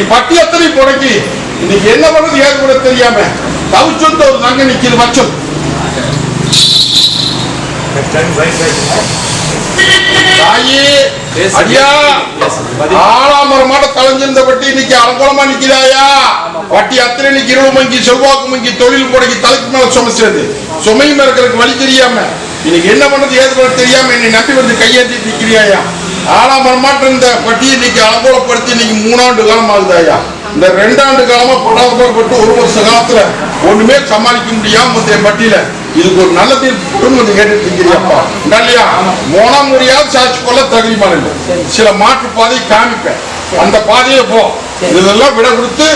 சின்னாபின்னப்பட்டு இன்னைக்கு பட்டி எத்தனை புடக்கி இன்னைக்கு என்ன பண்ணுறது ஏது கூட தெரியாம? தவிச்சுட்டு ஒரு தங்க நிக்குது வச்சம் தாயி அடியா ஆலாமரமாட கலைஞ்சிருந்த வட்டி இன்னைக்கு அலங்கோலமா நிக்கிறாயா வட்டி அத்தனை இன்னைக்கு இருபது மங்கி செல்வாக்கு மங்கி தொழில் முடங்கி தலைக்கு மேல சுமச்சது சுமையும் இருக்கிறதுக்கு வழி தெரியாம. இன்னைக்கு என்ன பண்றது ஏது பண்ண தெரியாம என்னை நம்பி வந்து கையேந்தி நிக்கிறியாயா ஆலாமரமாட்ட இந்த பட்டியை இன்னைக்கு அலங்கோலப்படுத்தி இன்னைக்கு மூணாண்டு காலம் ஆகுதாயா இந்த ரெண்டாண்டு காலமா படாதப்பட்டு ஒரு வருஷ காலத்துல ஒண்ணுமே சமாளிக்க முடியாம வந்து என் பட்டியல. இதுக்கு ஒரு நல்ல தீர்ப்பு கொஞ்சம் கேட்டுட்டு இருக்கிறியாப்பா. இல்லையா மோனா முறையாவது சாட்சி கொள்ள தகுதிமான சில மாற்று பாதையை காமிப்பேன். அந்த பாதையை போ. இதெல்லாம் விட கொடுத்து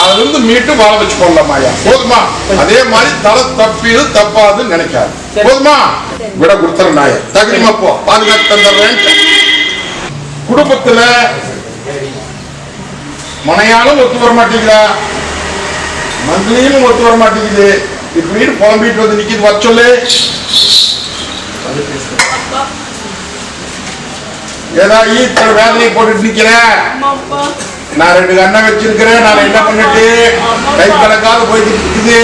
அதுலருந்து மீட்டு வாழ வச்சு கொள்ளலாமாயா போதுமா? அதே மாதிரி தலை தப்பியது தப்பாதுன்னு நினைக்காது. போதுமா? விட கொடுத்துற நாய. தகுதிமா போ. பாதுகாத்து தந்துடுறேன் குடும்பத்துல மனையாலும் ஒத்து வர மாட்டேங்கிறா மந்திரியும் ஒத்து வர மாட்டேங்குது. இப்படின்னு புலம்பிட்டு வந்து நிக்கிது வர சொல்லு. ஏதா ஈத்தர் வேதனை போட்டுட்டு நிக்கிறேன் நான் ரெண்டு கண்ணை வச்சிருக்கிறேன். நான் என்ன பண்ணிட்டு கை கணக்காத போயிட்டு இருக்குது.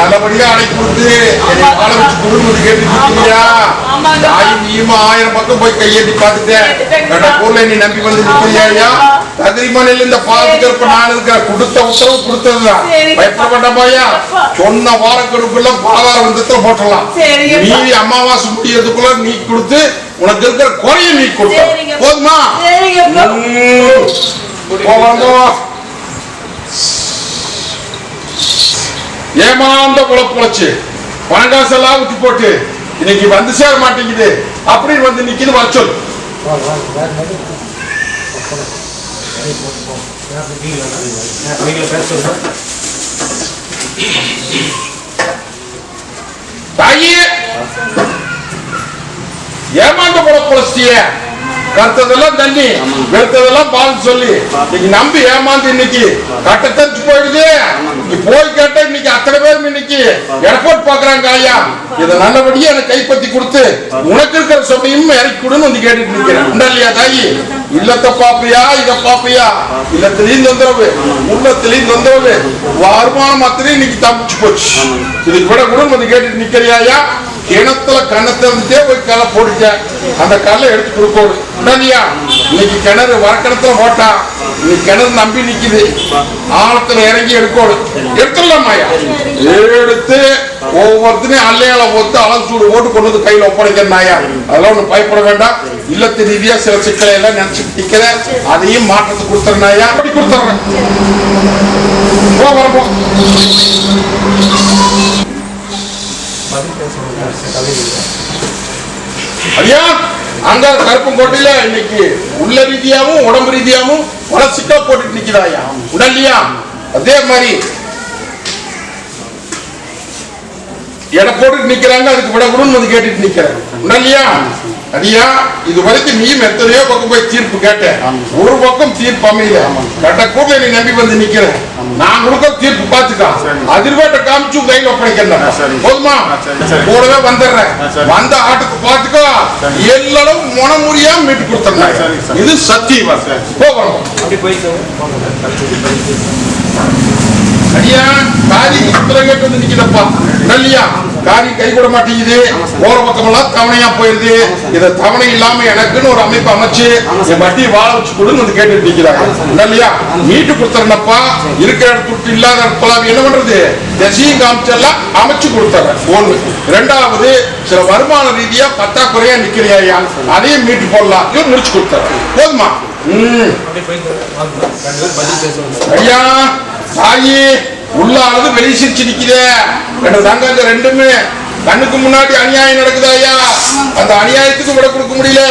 நல்லபடியா அடைக்கி கொடுத்து என்னை வாழ வச்சு குடும்பத்து கேட்டு நிக்கிறியா தாய் நீயுமா ஆயிரம் பக்கம் போய் கையெட்டி பார்த்துட்டேன். ரெண்ட ஊர்ல நீ நம்பி வந்து நிக்கிறியா ஐயா? தகுதிமனையில் இந்த பாதுகாப்பு நான் இருக்கிற கொடுத்த உத்தரவு கொடுத்ததுதான். பயப்பட மாட்டோமாயா சொன்ன வாரக்கெடுப்புல பாதார வந்தத்துல போட்டலாம். நீ அமாவாசை முடியறதுக்குள்ள நீ கொடுத்து உனக்கு இருக்கிற குறைய நீ கொடுத்த. போதுமா. போவாங்க ஏமாந்த குழப்பச்சு பணங்காசெல்லாம் ஊத்தி போட்டு இன்னைக்கு வந்து சேர மாட்டேங்குது. அப்படின்னு வந்து நிக்குது வச்சொல் தாயே ஏமாந்த குழப்பச்சிய கருத்ததெல்லாம் தண்ணி வெறுத்ததெல்லாம் பால் சொல்லி. நம்பி ஏமாந்து இன்னைக்கு கட்ட தெரிச்சு போயிடுது. நீ போய் கேட்ட இன்னைக்கு அத்தனை பேரும் இன்னைக்கு ஏர்போர்ட் பாக்குறாங்க ஐயா. இதை நல்லபடியா எனக்கு கைப்பத்தி கொடுத்து உனக்கு இருக்கிற சொன்னையும் இறக்கி கொடுன்னு வந்து கேட்டுட்டு நிக்கிறேன். இல்லையா தாயி? இல்லத்த பாப்பியா இத பாப்பியா இல்லத்திலையும் தொந்தரவு உள்ளத்திலையும் தொந்தரவு. வருமானம் மாத்திரம் இன்னைக்கு தப்பிச்சு போச்சு. இதுக்கு விட கூட வந்து கேட்டுட்டு நிக்கிறியாயா கிணத்துல கண்ணத்தை வந்துட்டே போய் கல்லை போட்டுட்டேன் அந்த கல்லை எடுத்து கொடுக்கணும் உடனடியா இன்னைக்கு கிணறு வரக்கிணத்துல போட்டா இன்னைக்கு கிணறு நம்பி நிக்குது. ஆழத்துல இறங்கி எடுக்கணும் எடுத்துடலாமாயா எடுத்து ஒவ்வொருத்தனையும் அல்லையால போட்டு அலசூடு ஓட்டு கொண்டு வந்து கையில ஒப்படைக்கிறேன் நாயா அதெல்லாம் ஒண்ணு பயப்பட வேண்டாம். இல்லத்து ரீதியா சில சிக்கலை எல்லாம் நினைச்சு நிக்கிறேன். அதையும் மாற்றத்தை கொடுத்துறேன் நாயா அப்படி கொடுத்துறேன். போ வரப்போ ஐயா அங்க கருப்பங்கோட்டையில இன்னைக்கு உள்ள ரீதியாவும் உடம்பு ரீதியாவும் வளர்ச்சிக்கா போட்டுட்டு நிக்கிறாயா உடல்லையா? அதே மாதிரி எடை போட்டுட்டு நிக்கிறாங்க அதுக்கு விட விடன்னு வந்து கேட்டுட்டு நிக்கிறேன் உடல்லையா? அடியா இது வரைக்கும் நீயும் எத்தனையோ பக்கம் போய் தீர்ப்பு கேட்ட ஒரு பக்கம் தீர்ப்பு அமையல. கட்ட கூட நீ நம்பி வந்து நிக்கிறேன். நான் கொடுக்க தீர்ப்பு பாத்துக்கா அதிர்வேட்டை காமிச்சு கையில ஒப்படைக்கிறேன். போதுமா? கூடவே வந்துடுறேன். வந்த ஆட்டுக்கு பாத்துக்கோ எல்லாரும் முனமுறியா மீட்டு கொடுத்துறேன் இது சத்தியம் போகிறோம் அடியா காரி குத்துற கேட்டு வந்து நிக்கிறப்பா இல்லையா காரி கை கூட மாட்டேங்குது. ஓர பக்கமெல்லாம் தவணையா போயிருது. இத தவணை இல்லாம எனக்குன்னு ஒரு அமைப்பு அமைச்சு என் வட்டி வாழ வச்சு கொடுன்னு வந்து கேட்டு நிக்கிறாங்க. இல்லையா மீட்டு கொடுத்துறனப்பா. இருக்கிற இடத்துக்கு இல்லாத இடத்துல என்ன பண்றது? திசையும் காமிச்செல்லாம் அமைச்சு கொடுத்துறேன். ஒண்ணு. ரெண்டாவது சில வருமான ரீதியா பத்தாக்குறையா நிக்கிறியா அதையும் மீட்டு போடலாம். இவன் முடிச்சு கொடுத்துறேன். போதுமா? ஐயா தாயி உள்ள ஆனது வெளிய சிரிச்சு நிக்குதே. ரெண்டு தங்கங்க ரெண்டுமே. கண்ணுக்கு முன்னாடி அநியாயம் நடக்குது ஐயா? அந்த அநியாயத்துக்கு விட கொடுக்க முடியல.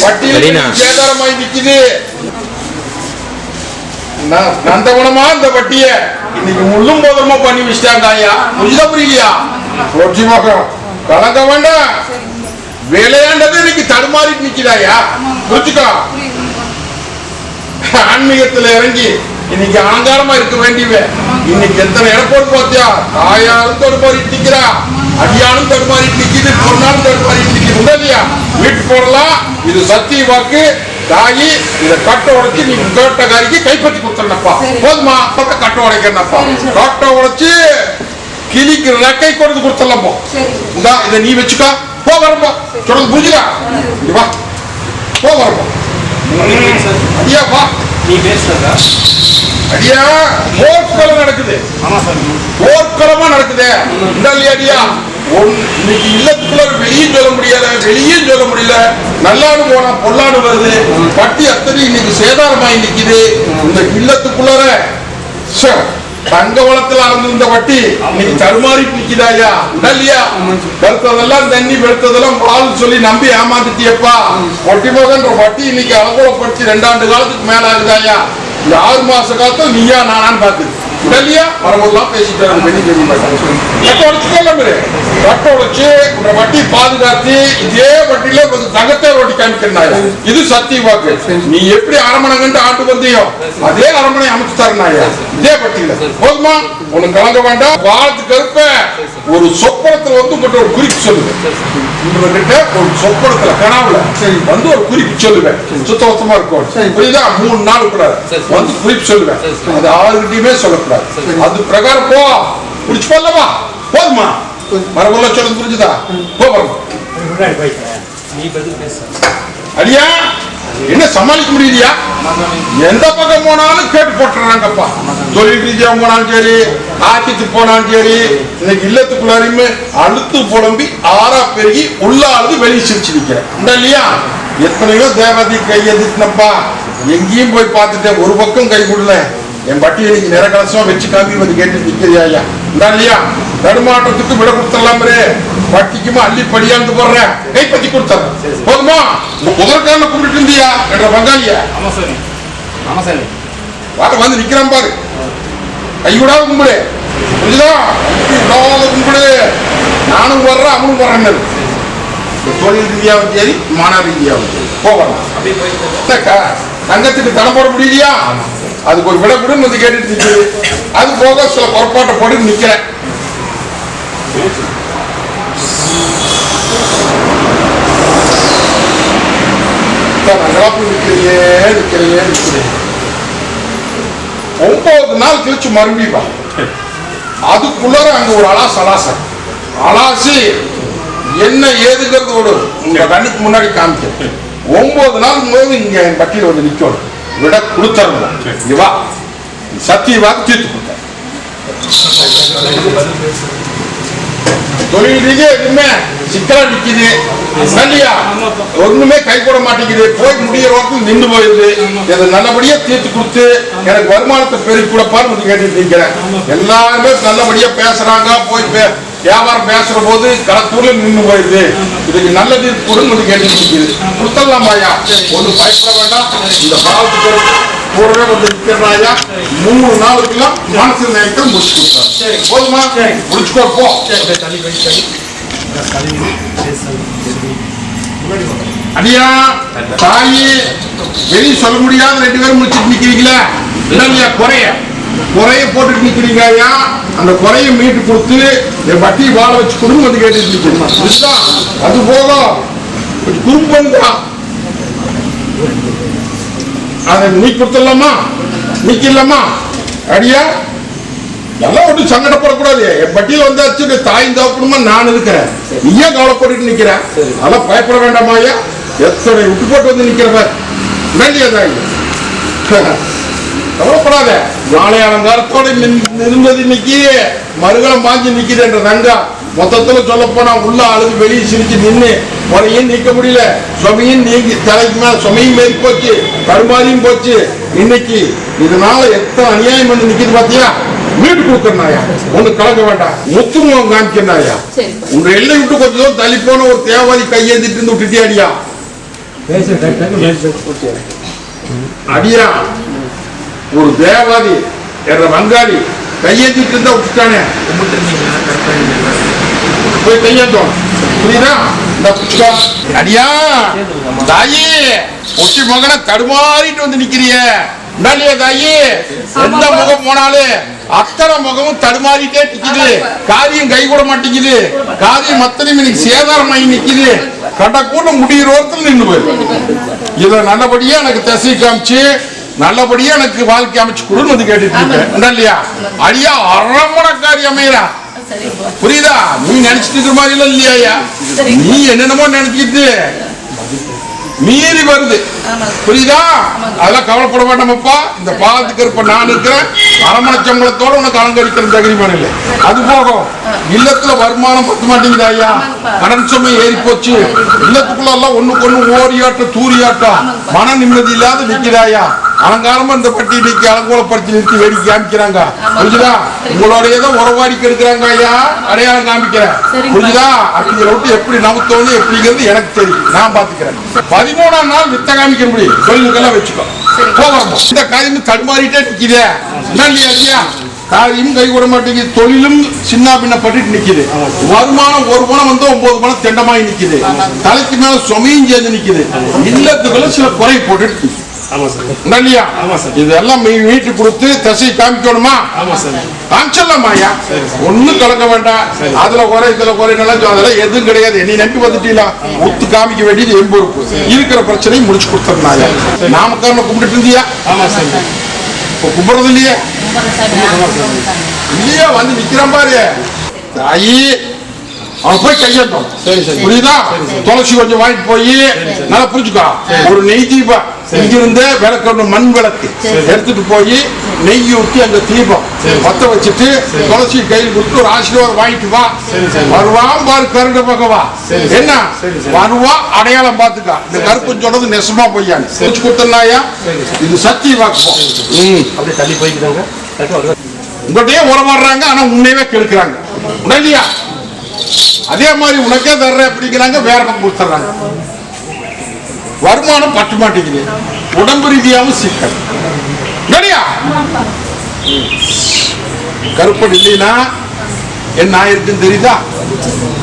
வட்டியில். சேதாரமாய் நிக்குது. ந- நந்தவனமா இந்த வட்டிய? இன்னைக்கு முள்ளும் போதமா பண்ணி வச்சிட்டாங்க ஐயா. புரியுதா புரியலையா? ரோட்சி மகம் கலங்க வேண்டாம். விளையாண்டது இன்னைக்கு தடுமாறிட்டு நிக்குதாயா புரிச்சுக்கோ ஆன்மீகத்துல இறங்கி இன்னைக்கு அலங்காரமா இருக்க வேண்டியவன் இன்னைக்கு எத்தனை இடப்போடு பார்த்தியா? தாயாரும் தடுமாறிட்டு நிக்கிறா. அடியானும் தடுமாறிட்டு நிக்குது பொண்ணாலும் தடுமாறிட்டு நிக்குது. உடலியா வீட்டு போடலாம். இது சத்திய வாக்கு. தாயி இத கட்ட உடைச்சு நீ கேட்ட காரிக்கு கைப்பற்றி கொடுத்துறனப்பா சரி. போதுமா? அப்ப கட்ட சரி. கட்ட உடைச்சு கிளிக்கு ரெக்கை கொடுத்து கொடுத்துடலாம் போ சரி. இந்தா இதை நீ வச்சுக்கோ. போ வரப்போ சொல்றது புரிஞ்சுதா? இங்க வா. போ வரப்போ ஐயா வா. நீ பேசுறதா? அடியா போர்க்களம் நடக்குது. ஆமா சார். போர்க்களமா நடக்குது. இல்லையா ஒன்- இன்னைக்கு இல்லத்துக்குள்ள வெளியே சொல்ல முடியல வெளியே சொல்ல முடியல. நல்லாடு போனா பொல்லாடு வருது. பட்டி அத்தனை இன்னைக்கு சேதாரமாயி நிக்குது. இந்த இல்லத்துக்குள்ளார தங்க வளத்துல இருந்த வட்டி இன்னைக்கு தருமாறி நிக்குதாயா இல்லையா? வெளுத்ததெல்லாம் தண்ணி வெளுத்ததெல்லாம் பால் சொல்லி நம்பி ஏமாந்துட்டியப்பா ஒட்டி போகன்ற வட்டி இன்னைக்கு அலங்கோலப்படுத்தி ரெண்டாண்டு காலத்துக்கு மேல ஆகுதாயா இந்த ஆறு மாச காலத்தும் நீயா நானான்னு பாக்குது உடல்லையா மரபெல்லாம் பேசிட்டு வராங்க வெளியே தெரிய மாட்டாங்க. இந்த வட்டி பாதுகாத்து இதே வட்டியில கொஞ்சம் தங்கத்தை வட்டி காமிக்கிறாங்க இது சத்திய வாக்கு. நீ எப்படி அரமணை கண்டு ஆண்டு வந்தியோ? அதே அரமனை அமைச்சு தரனாயா இதே வட்டியில போதுமா? உனக்கு கலங்க வேண்டாம். வாழ்த்து கருப்ப ஒரு சொப்பனத்துல வந்து உங்கள்கிட்ட ஒரு குறிப்பு சொல்லுவேன். உங்ககிட்ட ஒரு சொப்பனத்துல கனவுல வந்து ஒரு குறிப்பு சொல்லுவேன். சுத்தபத்தமா இருக்கும் புரியுதா? மூணு நாள் கூட. வந்து குறிப்பு சொல்லுவேன். அது ஆறுகிட்டயுமே சொல்லக்கூடாது. அது பிரகாரம் போ. புடிச்சு போடலாமா போதுமா? மரபுள்ள சொல்றது புரிஞ்சுதா? போ நீ பதில் பேச. அடியா? என்ன சமாளிக்க முடியலையா? எந்த பக்கம் போனாலும் கேட்டு போட்டுறாங்கப்பா. தொழில் ரீதியா போனாலும் சரி ஆட்சிக்கு போனாலும் சரி இன்னைக்கு இல்லத்துக்குள்ளாரையுமே அழுத்து புலம்பி ஆறா பெருகி உள்ள அழுது வெளியே சிரிச்சு நிக்கிறேன். இந்த இல்லையா? எத்தனையோ தேவதை கையெழுத்தினப்பா எங்கேயும் போய் பார்த்துட்டேன். ஒரு பக்கம் கை கொடுல. என் பட்டி இன்னைக்கு நிறக்கலசமா வச்சு காமி வந்து கேட்டு நிக்கிறியா ஐயா இந்த இல்லையா? தடுமாற்றத்துக்கு விட கொடுத்துடலாமே வட்டிக்குமா அள்ளி படியாந்து போடுறேன் கைப்பற்றி கொடுத்துறேன் போதுமா? முதற்கான கூப்பிட்டு இருந்தியா? என்ற பங்காளியா? ஆமா சார். ஆமா சார். வாட வந்து நிக்கிறான் பாரு. கைவிடாத கும்பிடு. புரியுதா விடாத கும்பிடு. நானும் வர்றேன் அவனும் வர்றேன்னு. இந்த தொழில் ரீதியாவும் சரி மன ரீதியாவும் சரி போகலாம் தங்கத்துக்கு தடம் போட முடியலையா? அதுக்கு ஒரு விட கொடுன்னு வந்து கேட்டுட்டு நிக்குது. அது போக சில பொறுப்பாட்டை போட்டு நிக்கிறேன். நகராப்பு நிக்கிறையே நிக்கிறையே நிக்கிறேன் ஒன்பது நாள் கழிச்சு மறுபடியும் வா. அதுக்குள்ளார அங்க ஒரு அலாஸ் அலாசம் அலாசி என்ன ஏதுங்கிறது ஒரு உங்க கண்ணுக்கு முன்னாடி காமிக்க ஒன்பது நாள் போது இங்க என் பட்டியல வந்து நிக்கணும். விட கொடுத்தரணும் இவா வா. தீர்த்து கொடுத்த. தொழில் ரீதியா எதுவுமே சிக்கலா நிக்குது. இல்லையா ஒண்ணுமே கை கூட மாட்டேங்குது. போய் முடியிற வரைக்கும் நின்று போயிருது இதை நல்லபடியா தீர்த்து கொடுத்து எனக்கு வருமானத்தை பெருக்கி கொடுப்பான்னு கேட்டுட்டு இருக்கிறேன். எல்லாருமே நல்லபடியா பேசுறாங்க. போய் பே- வியாபாரம் பேசுற போது களத்தூர்ல நின்று போயிடுது இதுக்கு நல்லது தீர்ப்பு கொடுன்னு வந்து கேட்டுட்டு நிக்குது கொடுத்துடலாமாயா ஒன்றும் பயப்பட வேண்டாம். இந்த பாவத்துக்கு கூடவே வந்து நிற்கிறாயா மூணு நாளுக்குலாம் மனசு நேரத்தில் முடிச்சு கொடுத்தாரு போதுமா? முடிச்சுக்கோ போ. அப்படியே தள்ளி போயிட்டு கழுவி பேசுறது அடியா தாயி வெளியே சொல்ல முடியாத ரெண்டு பேரும் முடிச்சுட்டு நிக்கிறீங்களா? இல்லையா குறைய? குறைய போட்டுட்டு நிக்கிறீங்க ஐயா அந்த குறைய மீட்டு கொடுத்து என் வட்டி வாழ வச்சு குடும்பம் வந்து கேட்டுட்டு நிக்கிறீங்க. அது போக கொஞ்சம் குறும்பம் தான் அதை நீ கொடுத்துடலாமா? நீக்கிடலாமா? அடியா? எல்லாம் ஒன்றும் சங்கடப்படக்கூடாது என் பட்டியல வந்தாச்சு தாயும் தாய் தோக்கணுமா நான் இருக்கிறேன். நீ கவலைப்பட்டு நிக்கிறேன் அதெல்லாம் பயப்பட வேண்டாமா ஐயா எத்தனை விட்டு போட்டு வந்து நிக்கிறவ வேண்டியதா கவலைப்படாத. நாளை அலங்காரத்தோட நின்- இருந்தது இன்னைக்கு. மறுகலம் பாஞ்சு நிக்குது என்ற ரங்கா மொத்தத்துல சொல்ல போனா உள்ள அழுது வெளியே சிரிச்சு நின்னு முறையும் நீக்க முடியல. சுமையும் நீங்கி தலைக்கு மேல சுமையும் மேறி போச்சு. கருமாரியும் போச்சு. இன்னைக்கு இதனால எத்தனை அநியாயம் வந்து நிக்குது பாத்தியா வீட்டு கொடுக்கறனாயா? ஒண்ணு கலக்க வேண்டாம். முத்துமுகம் காமிக்கிறனாயா? சரி. உங்க எல்லை விட்டு கொஞ்சம் தூரம் தள்ளி போன ஒரு தேவாதி கையேந்திட்டு இருந்து விட்டுட்டே அடியா அடியா? ஒரு தேவாதி என்ற வங்காளி கையேந்திட்டு இருந்தா விட்டுட்டானே போய் கையேந்தோம் புரியுதா. அடியா தாயி ஒட்டி மகனை தடுமாறிட்டு வந்து நிக்கிறிய. தாயி எந்த முகம் போனாலும் அத்தனை முகமும் தடுமாறிட்டே நிக்குது. காரியம் கை கூட மாட்டேங்குது. காரியம் மத்தனையும் இன்னைக்கு சேதாரமாகி நிக்குது. கண்ட கூட முடிகிற ஓரத்தில் நின்று போயிரு. இத நல்லபடியா எனக்கு திசை காமிச்சு நல்லபடியா எனக்கு வாழ்க்கை அமைச்சு கொடுன்னு வந்து கேட்டுட்டு இருக்கேன். இல்லையா? ஐயா அரமணக்காரி அமையறா. சரிப்பா புரியுதா? நீ நினைச்சிட்டு இருக்கிற மாதிரி எல்லாம் இல்லையா சரி. நீ என்னென்னமோ நினைச்சிட்டு மீறி வருது. புரியுதா? அதெல்லாம் கவலைப்பட வேண்டாமப்பா. இந்த பாலத்துக்கு இருப்ப நான் இருக்கிறேன். அரமணை சம்பளத்தோட உனக்கு அலங்கரிக்கிற தகுதிமான இல்லை அது போகும் இல்லத்துல வருமானம் பத்த மாட்டேங்குது ஐயா. கடன் சுமை ஏறி போச்சு. இல்லத்துக்குள்ள எல்லாம் ஒண்ணுக்கு ஒண்ணு ஓரியாட்டம் தூரியாட்டம். மன நிம்மதி இல்லாத நிக்கிறாயா? அலங்காரமா இந்த பட்டி இன்னைக்கு அலங்கோலப்படுத்தி நிறுத்தி வேடிக்கை காமிக்கிறாங்க. புரியுதா உங்களோடய தான் உறவாடி கெடுக்கிறாங்க ஐயா? அடையாளம் காமிக்கிறேன். புரியுதா அப்படிங்கிற விட்டு எப்படி நவுத்தோன்னு எப்படிங்கிறது எனக்கு தெரியும். நான் பாத்துக்கிறேன். பதிமூணாம் நாள் வித்த காமிக்க முடியும். தொழிலுக்கெல்லாம் வச்சுக்கோ. போகிறோம் இந்த காரியம் தடுமாறிட்டே நிக்குதே. என்ன இல்லையா இல்லையா காரியம் கை கூட மாட்டேங்குது. தொழிலும் சின்ன பின்ன பட்டுட்டு நிக்குது. வருமானம் ஒரு பணம் வந்து ஒன்பது பணம் தெண்டமாயி நிக்குது. தலைக்கு மேல சுமையும் சேர்ந்து நிக்குது. இல்லத்துக்குள்ள சில குறை போட்டுட்டு நிக்குது. ஆமா சார். என்ன இல்லையா? ஆமா சார். இதெல்லாம் மீ- வீட்டுக்கு கொடுத்து தசை காமிக்கணுமா? ஆமா சார். காமிச்சிடலாமா ஐயா? ஒண்ணும் கலக்க வேண்டாம். அதுல குறை இதுல குறை நல்லா அதெல்லாம் எதுவும் கிடையாது. நீ நம்பி வந்துட்டீங்களா? ஒத்து காமிக்க வேண்டியது என் பொறுப்பு. இருக்கிற பிரச்சனையும் முடிச்சு கொடுத்துருந்தாங்க நாமக்காரனை கும்பிட்டு இருந்தியா? ஆமா சார். இப்ப கும்பிடுறது இல்லையே? இல்லையா வந்து நிக்கிறான் பாரு. தாயி அவன் போய் கையட்டும் சரி, சரி. புரியுதா? துளசி கொஞ்சம் வாங்கிட்டு போய் நல்லா புரிஞ்சுக்கோ. ஒரு நெய் தீபம். இங்கிருந்து விளக்கு மண் விளக்கு. எடுத்துட்டு போய் நெய் ஊற்றி அங்க தீபம். பத்த வச்சுட்டு துளசி கையில் கொடுத்து ஒரு ஆசீர்வாதம் வாங்கிட்டு வா. வருவான் பாரு கருட பக்கம் வா சரி, சரி. என்ன. வருவா அடையாளம் பார்த்துக்கா. இந்த கருப்பு சொன்னது நெசமா பொய்யான்னு செஞ்சு கொடுத்தனாயா இது சத்திய வாக்கு. ம். அப்படியே தள்ளி போய்க்கிறாங்க. உங்கள்கிட்டயே உறவாடுறாங்க ஆனா உன்னையவே கெடுக்கிறாங்க உடனடியா அதே மாதிரி உனக்கே தர்றேன் அப்படிங்கிறாங்க வேற பக்கம் கொடுத்துட்றாங்க. வருமானம் பற்ற மாட்டேங்குது. உடம்பு ரீதியாகவும் சிக்கல். சரியா? கருப்பன் இல்லைன்னா என்ன ஆயிருக்குன்னு தெரியுதா?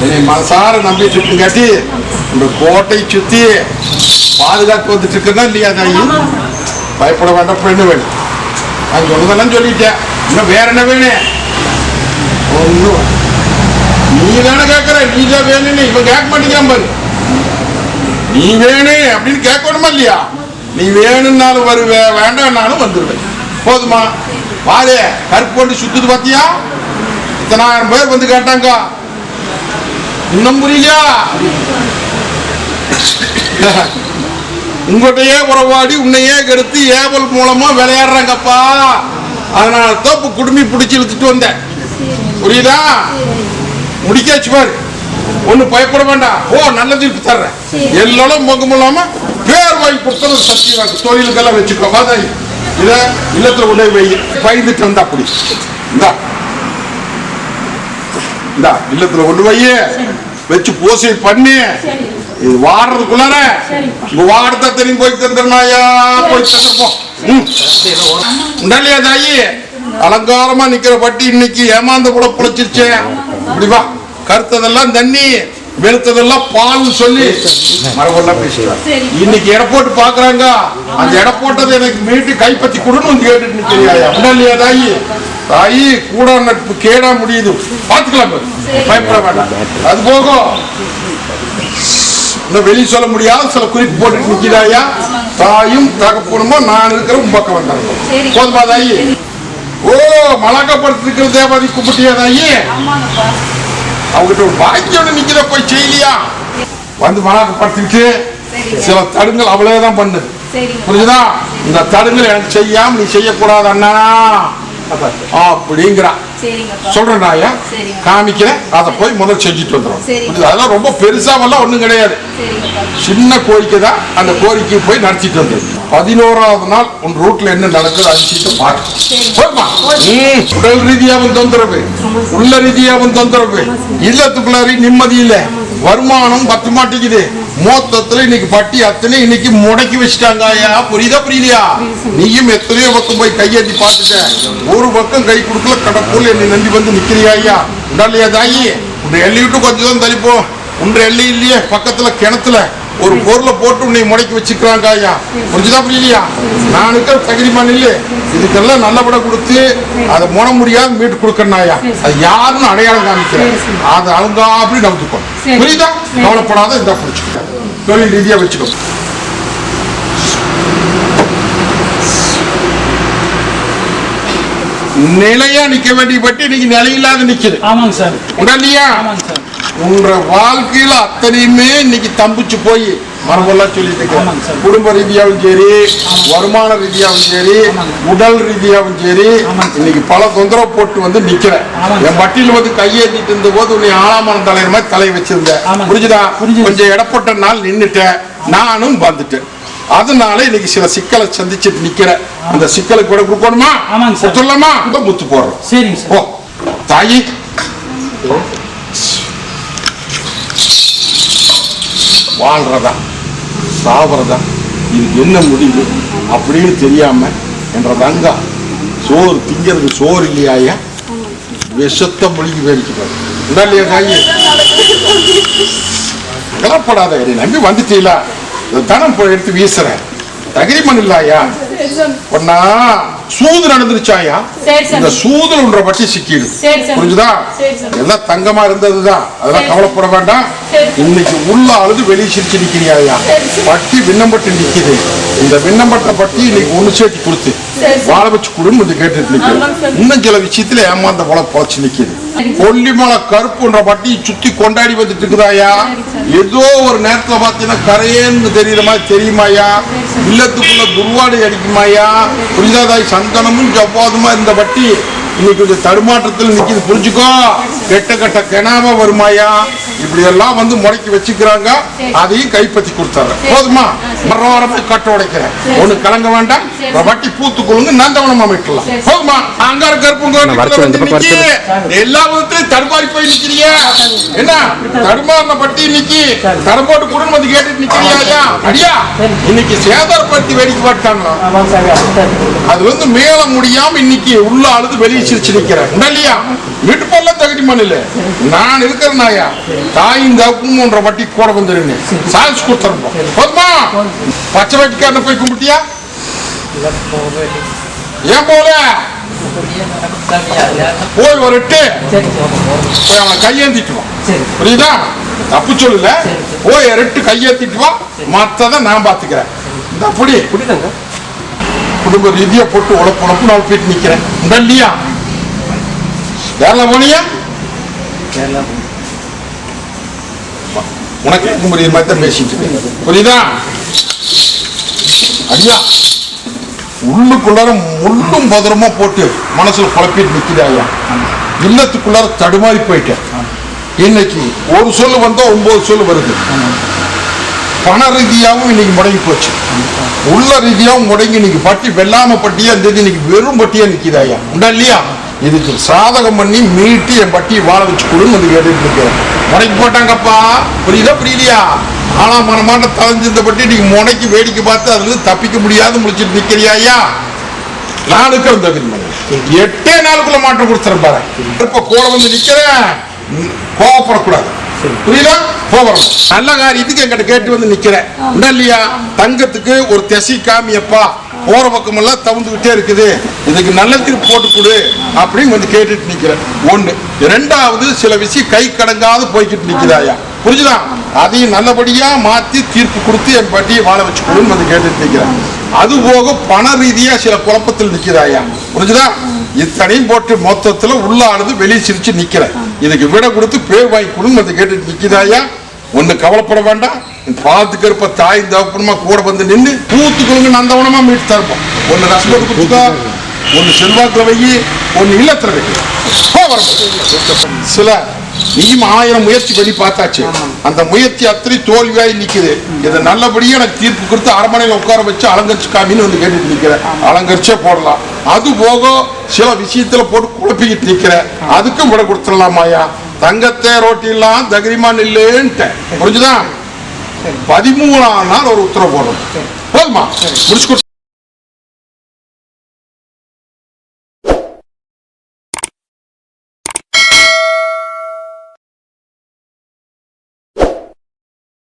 என்னை மனசார நம்பிட்டு இருக்குங்காட்டி இந்த கோட்டை சுத்தி பாதுகாத்து வந்துட்டு இருக்கா இல்லையா தாயி? பயப்பட வேண்டாம் பெண்ணு வேணும். நான் சொன்னதெல்லாம் சொல்லிட்டேன். இன்னும் வேற என்ன வேணும்? ஒண்ணும். நீ தானே கேட்கற நீ தான் வேணும்னு இவன் கேட்க மாட்டேங்கிறான் பாரு. நீ வேணும் அப்படின்னு கேட்கணுமா இல்லையா? நீ வேணும்னாலும் வருவேன் வேண்டாம்னாலும் வந்துடுவேன் போதுமா? பாரு கருப்பு கொண்டு சுத்துது பார்த்தியா இத்தனாயிரம் பேர் வந்து கேட்டாங்க. இன்னும் புரியலையா? உங்கள்கிட்டயே உறவாடி உன்னையே கெடுத்து ஏவல் மூலமா விளையாடுறாங்கப்பா. அதனால தோப்பு குடுமி பிடிச்சி இழுத்துட்டு வந்தேன். புரியுதா? முடிக்காச்சு பாரு. ஒண்ணு பயப்பட வேண்டாம். ஓ நல்ல தீர்ப்பு தர்றேன். எல்லோரும் முகம் இல்லாம பேர் வாங்கி கொடுத்தது சக்தி வாக்கு தொழிலுக்கெல்லாம் வச்சுக்கோ. வாதாய் இத இல்லத்துல போய் வை. பயந்துட்டு வந்தா அப்படி இந்தா. இந்தா இல்லத்துல கொண்டு போய் வச்சு பூசை பண்ணி. இது வாடுறதுக்குள்ளார உங்க வாடத்தை தெரியும் போய் தந்துருனாயா போய் தந்துருப்போம் உண்டாலியா தாயி? அலங்காரமா நிக்கிற பட்டி இன்னைக்கு ஏமாந்த கூட புழைச்சிருச்சே இப்படி வா. கருத்ததெல்லாம் தண்ணி வெளுத்ததெல்லாம் பால் சொல்லி மரபெல்லாம் பேசுறாங்க இன்னைக்கு போட்டு பாக்குறாங்க அந்த எடை போட்டதை எனக்கு மீட்டு கைப்பற்றி கொடுன்னு வந்து கேட்டுட்டு நிக்கிறியா உண்டாலியா தாயி தாயி கூட நட்பு கேடா முடியுது. பாத்துக்கலாம் பாரு. பயப்பட வேண்டாம். அது போகும் இன்னும் வெளியே சொல்ல முடியாத சில குறிப்பு போட்டுட்டு நிக்கிறாயா? தாயும் தகப்பனுமோ? நான் இருக்கிற உன் பக்கம் வந்தாங்க போதுமா தாயி? ஓ மலக்கப்படுத்திருக்கிற தேவாதி கும்பிட்டியா தாயி? அவங்ககிட்ட ஒரு பாக்கியோட நிக்கிற போய் செய்யலையா? வந்து மலக்கப்படுத்திக்கிட்டு சில தடுங்கள் அவ்வளவுதான் பண்ணுது. சரிங்க. புரிஞ்சுதா? இந்த தடுங்கள் எனக்கு செய்யாம நீ செய்யக்கூடாது அண்ணா அப்படிங்கிறா. சரிங்கப்பா. சொல்றேன் நாயா. காமிக்கிறேன். அதை போய் முதல்ல செஞ்சுட்டு வந்துடும். அதெல்லாம் ரொம்ப பெருசாவெல்லாம் ஒண்ணும் கிடையாது. சின்ன கோரிக்கை தான். அந்த கோரிக்கையை போய் நடத்திட்டு வந்தது பதினோராவது நாள் உன் ரூட்ல என்ன நடக்குது போய்மா ம், உடல் ரீதியாவும் தொந்தரவு. உள்ள ரீதியாவும் தொந்தரவு. இல்லத்துக்குள்ளாரி நிம்மதி இல்ல. வருமானம் பத்த மாட்டேங்குது. மொத்தத்துல இன்னைக்கு பட்டி அத்தனை இன்னைக்கு முடக்கி வச்சுட்டாங்க ஐயா. புரியுதா புரியலையா? நீயும் எத்தனையோ பக்கம் போய் கையேத்தி பார்த்துட்ட. ஒரு பக்கம் கை கொடுக்கல கடப்புல என்னை நம்பி வந்து நிக்கிறியா ஐயா? உண்டாலையா தாயி? உன்னை எள்ளி விட்டு கொஞ்சம் தான் தள்ளிப்போ. உன்ற எள்ளி இல்லையே பக்கத்துல கிணத்துல. ஒரு பொருளை போட்டு உன்னை முடக்கி வச்சுக்கிறாங்க ஐயா. புரிஞ்சுதா புரியலையா? நான் இருக்கிற தகுதிமான் இல்லை இதுக்கெல்லாம் நல்லபடம் கொடுத்து அதை முன முடியாது மீட்டு கொடுக்கணும் ஐயா. அது யாருன்னு அடையாளம் காமிக்கிறேன். அதை அவங்க அப்படி நம்பிக்கணும் புரியுதா? கவலைப்படாத இதாக பிடிச்சிக்க. தொழில் ரீதியாக வச்சுக்கோ. நிலையா நிக்க வேண்டிய பட்டு இன்னைக்கு நிலையில்லாத நிக்குது. ஆமாங்க சார். உடலியா ஆமாங்க சார். உன்ற வாழ்க்கையில அத்தனையுமே இன்னைக்கு தம்பிச்சு போய் மரபெல்லாம் சொல்லிட்டு சார். குடும்ப ரீதியாவும் சரி வருமான ரீதியாவும் சரி. உடல் ரீதியாவும் சரி. இன்னைக்கு பல தொந்தரவு போட்டு வந்து நிக்கிறேன். என் பட்டியல வந்து கையேந்திட்டு இருந்த போது உன்னை ஆளாமான தலைவர் மாதிரி தலை வச்சிருந்தேன். புரிஞ்சுதா. கொஞ்சம் இடப்பட்ட நாள் நின்னுட்டேன். நானும் வந்துட்டேன். அதனால இன்னைக்கு சில சிக்கலை சந்திச்சுட்டு நிக்கிறேன். அந்த சிக்கலுக்கு கூட கொடுக்கணுமா. சொல்லலாமா முத்து போடுறோம். சரிங்க தாயி. வாழ்கிறதா சாவறதா? இதுக்கு என்ன முடிவு? அப்படின்னு தெரியாமல் என்ற தங்கா சோறு திங்கிறது சோறு இல்லையாயா விஷத்தை மொழிக்கு வேடிக்கைப்பாரு உண்டா தாயி? கலப்படாத என்னை நம்பி வந்துட்டீங்களா? தனம் போய் எடுத்து வீசுறேன். தகிரிமன் இல்லாயா? பொண்ணா சூது நடந்துருச்சாயா. இந்த சூதுன்ற பட்டி சிக்கிடு. புரிஞ்சுதா. எல்லாம் தங்கமா இருந்ததுதான் அதெல்லாம். கவலைப்பட வேண்டாம். இன்னைக்கு உள்ள அழுது வெளியே சிரிச்சு சார். பட்டி விண்ணப்பட்டு நிக்குது இந்த விண்ணப்பட்ட பட்டி இன்னைக்கு ஒண்ணு சேர்த்து கொடுத்து. வாழ வச்சு கொடுன்னு வந்து கேட்டுட்டு நிக்குது. இன்னும் சில விஷயத்துல ஏமாந்த போல பொழைச்சு நிக்குது. கொல்லிமலை கருப்புன்ற பட்டி சுத்தி கொண்டாடி வந்துட்டு இருக்குதாயா. ஏதோ ஒரு நேரத்துல பாத்தீங்கன்னா கரையேன்னு தெரியற மாதிரி தெரியுமாயா இல்லத்துக்குள்ள துர்வாடை ஆத்மையா புரிஞ்சாதாய் சந்தனமும் ஜவ்வாதுமா இருந்த பட்டி இன்னைக்கு கொஞ்சம் தடுமாற்றத்தில் நிற்கிது புரிஞ்சுக்கோ. கெட்ட கெட்ட கெனாம வருமாயா? இப்படி எல்லாம் வந்து முடக்கி வச்சுக்கிறாங்க. அதையும் கைப்பற்றி கொடுத்தாரு போதுமா? வரமே கட்ட உடைக்கிறேன். ஒண்ணு கலங்க வேண்டாம். வட்டி பூத்து கொள்ளுங்க நந்தவனம் அமைக்கலாம். சரி. போதுமா அங்கார கருப்புங்க. எல்லா விதத்திலும் தடுமாறி போய் நிக்கிறிய. என்ன? தடுமாறின பட்டி இன்னைக்கு சரி. தரம் போட்டு குடும்பம் வந்து கேட்டுட்டு நிக்கிறியா அடியா. இன்னைக்கு சேதார பட்டி வேடிக்கை பார்த்தாங்களா? அது வந்து மேல முடியாம இன்னைக்கு உள்ள அழுது வெளியே சிரிச்சு நிக்கிறேன். இல்லையா? வீட்டு போல தகுதி மண்ணில. நான் இருக்கிற நாயா? தாயும் தப்புன்ற வட்டி கூட வந்துருன்னு சாய்ஸ் கொடுத்துருப்போம். போதுமா. பச்சை வட்டிக்காரனை போய் கும்பிட்டியா? ஏன் போல போய் ஒரு எட்டு போய் அவனை கையேந்திட்டு வா. சரி. புரியுதா? தப்பு சொல்லல. போய் ரெட்டு கையேத்திட்டு வா. மத்தத நான் பாத்துக்கிறேன் இந்த அப்படி குடும்ப ரீதியா போட்டு உழப்பு உழப்பு நான் போயிட்டு நிக்கிறேன். இந்த இல்லையா? கேரளா போனியா? கேரளா உனக்கு முடியுற மாதிரி தான் பேசிட்டு. புரியுதா? ஐயா உள்ளுக்குள்ளார முள்ளும் பதரமா போட்டு மனசுல குழப்பிட்டு நிக்குது ஐயா. இல்லத்துக்குள்ளார தடுமாறி போயிட்டேன். இன்னைக்கு ஒரு சொல்லு வந்தா ஒன்பது சொல்லு வருது. பண ரீதியாகவும் இன்னைக்கு முடங்கி போச்சு. உள்ள ரீதியாகவும் முடங்கி இன்னைக்கு பட்டி வெள்ளாம பட்டியா இருந்தது. இன்னைக்கு வெறும் பட்டியா நிக்குது ஐயா. உண்டா இல்லையா? இதுக்கு சாதகம் பண்ணி மீட்டி என் பட்டியை வாழ வச்சு கொடுன்னு வந்து கேட்டுட்டு இருக்கிறேன் முடக்கி போட்டாங்கப்பா. புரியுதா புரியலையா ஆனா மனமான தலைஞ்சிருந்த பட்டி இன்னைக்கு முடக்கி வேடிக்கை பார்த்து அதுல தப்பிக்க முடியாத முடிச்சிட்டு நிக்கிறியா ஐயா? நாளுக்கு அந்த எட்டே நாளுக்குள்ள மாற்றம் கொடுத்துறேன் பாரு. இப்ப கூட வந்து நிக்கிறேன்? கோவப்படக்கூடாது. புரியுதா? போகிறோம் நல்ல காரியத்துக்கு என்கிட்ட கேட்டு வந்து நிக்கிறேன். இல்லையா? தங்கத்துக்கு ஒரு திசை காமியப்பா போற பக்கமெல்லாம் தவுந்துகிட்டே இருக்குது. இதுக்கு நல்ல தீர்ப்பு போட்டு கொடு அப்படின்னு வந்து கேட்டுட்டு நிக்கிறேன். ஒண்ணு. ரெண்டாவது சில விஷயம் கை கடங்காது போய்கிட்டு நிக்கிறாயா புரிஞ்சுதா? அதையும் நல்லபடியா மாத்தி தீர்ப்பு கொடுத்து என் பட்டியை வாழ வச்சு கொடுன்னு வந்து கேட்டுட்டு நிக்கிறேன். அது போக பண ரீதியா சில குழப்பத்தில் நிக்கிறாயா புரிஞ்சுதா? இத்தனையும் போட்டு மொத்தத்துல உள்ள ஆளுது வெளியே சிரிச்சு நிக்கிறேன். இதுக்கு விட கொடுத்து பேர் வாங்கி கொடுன்னு வந்து கேட்டுட்டு நிக்குதாயா? ஒன்று கவலைப்பட வேண்டாம். பாத்துக்கு இருப்ப தாய் தகப்பனமா கூட வந்து நின்று பூத்துக்குழுங்க நந்தவனமா மீட்டு தருப்போம். ஒண்ணு ரசமத்து குத்துக்கா ஒண்ணு செல்வாக்குல வை ஒண்ணு இல்லத்துல வை. போ வரட்டும். சில நீயும் ஆயிரம் முயற்சி பண்ணி பார்த்தாச்சு. அந்த முயற்சி அத்தனை தோல்வியாகி நிக்குது. இதை நல்லபடியா எனக்கு தீர்ப்பு கொடுத்து அரண்மனையில உட்கார வச்சு அலங்கரிச்சு காமின்னு வந்து கேட்டுட்டு நிக்கிறேன் அலங்கரிச்சே போடலாம். அது போக சில விஷயத்துல போட்டு குழப்பிக்கிட்டு நிக்கிறேன் அதுக்கும் விட கொடுத்துடலாமாயா தங்கத்தை ரோட்டிலாம் தகிரிமா நில்லுன்ட்டேன் புரிஞ்சுதா? பதிமூணாம் நாள் ஒரு உத்தரவு போடணும். போதுமா? முடிச்சு கொடுத்து